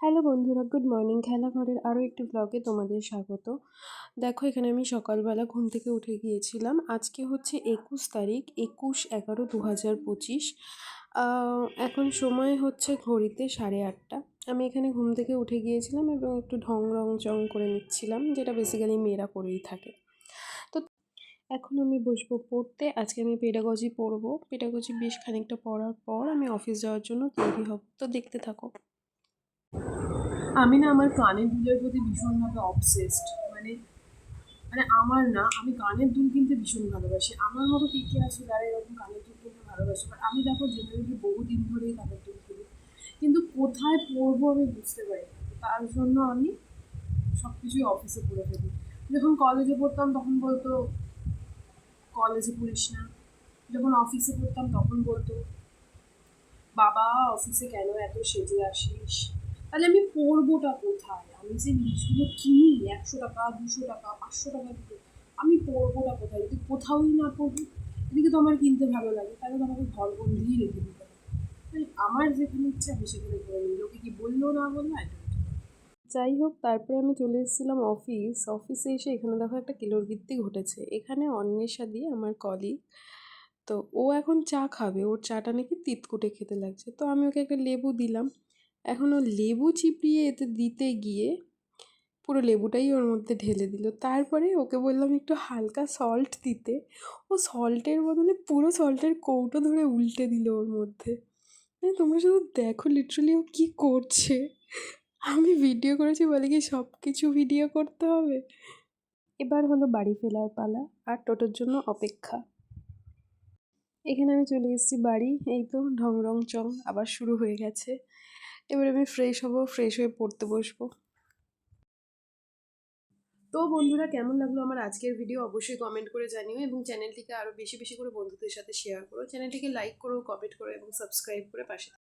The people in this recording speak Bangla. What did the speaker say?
হ্যালো বন্ধুরা, গুড মর্নিং। খেলাঘরের আরও একটি ব্লগে তোমাদের স্বাগত। দেখো, এখানে আমি সকালবেলা ঘুম থেকে উঠে গিয়েছিলাম। আজকে হচ্ছে একুশ তারিখ, একুশ এগারো দু হাজার পঁচিশ এখন সময় হচ্ছে ঘড়িতে সাড়ে আটটা। আমি এখানে ঘুম থেকে উঠে গিয়েছিলাম এবং একটু ঢং রং চং করে নিচ্ছিলাম, যেটা বেসিক্যালি মেয়েরা করেই থাকে। তো এখন আমি বসবো পড়তে। আজকে আমি পেডাগজি পড়ব। পেডাগজি বেশ খানিকটা পড়ার পর আমি অফিস যাওয়ার জন্য তৈরি হব। তো দেখতে থাকো। আমি না আমার কানের দুলের প্রতি ভীষণভাবে অবসেসড মানে মানে আমার না, আমি কানের দুল কিনতে ভীষণ ভালোবাসি। আমার মতো কে কে আছে যারা এরকম কানের দুল কিনতে ভালোবাসে? বাট আমি দেখো জেনারেলি বহুদিন ধরেই কানের দুল কিনি, কিন্তু কোথায় পরবো আমি বুঝতে পারি তার জন্য আমি সব কিছুই অফিসে পরে থাকি যখন কলেজে পড়তাম তখন বলতো কলেজে পড়িস না। যখন অফিসে পড়তাম তখন বলতো, বাবা অফিসে কেন এত সেজে আসিস? তাহলে আমি পড়বোটা কোথায়? আমি যে জিনিসগুলো কিনি, একশো টাকা, দুশো টাকা, পাঁচশো টাকা দিয়ে আমি পড়বোটা কোথায়? যদি কোথাওই না পড়ব এদিকে তো আমার কিনতে ভালো লাগে, তাহলে তো আমাকে ঘর বন্দিই রেখে দিতে হবে। তাই আমার যেখানে ইচ্ছা আমি সেখানে করে নিই। লোকে কি বলল না বলল? এটা যাই হোক, তারপরে আমি চলে এসেছিলাম অফিস অফিসে এসে এখানে দেখো একটা কিলোরবৃত্তি ঘটেছে। এখানে অন্বেষা দিয়ে আমার কলিগ তো ও এখন চা খাবে। ওর চাটা নাকি তিতকুটে খেতে লাগছে। তো আমি ওকে একটা লেবু দিলাম। এখন ও লেবু চিপিয়ে এতে দিতে গিয়ে পুরো লেবুটাই ওর মধ্যে ঢেলে দিল। তারপরে ওকে বললাম একটু হালকা সল্ট দিতে। ও সল্টের বদলে পুরো সল্টের কৌটো ধরে উল্টে দিল ওর মধ্যে। মানে তোমরা শুধু দেখো লিটারালি ও কী করছে। আমি ভিডিও করেছি বলে কি সব কিছু ভিডিও করতে হবে? এবার হলো বাড়ি ফেরার পালা আর টোটোর জন্য অপেক্ষা। এখানে আমি চলে এসেছি বাড়ি। এই তো ঢং রং চং আবার শুরু হয়ে গেছে। এবার আমি ফ্রেশ হব ফ্রেশ হয়ে পড়তে বসবো। তো বন্ধুরা, কেমন লাগল আমার আজকের ভিডিও অবশ্যই কমেন্ট করে জানিও এবং চ্যানেলটিকে আরও বেশি বেশি করে বন্ধুদের সাথে শেয়ার করো। চ্যানেলটিকে লাইক করো কমেন্ট করো এবং সাবস্ক্রাইব করে পাশে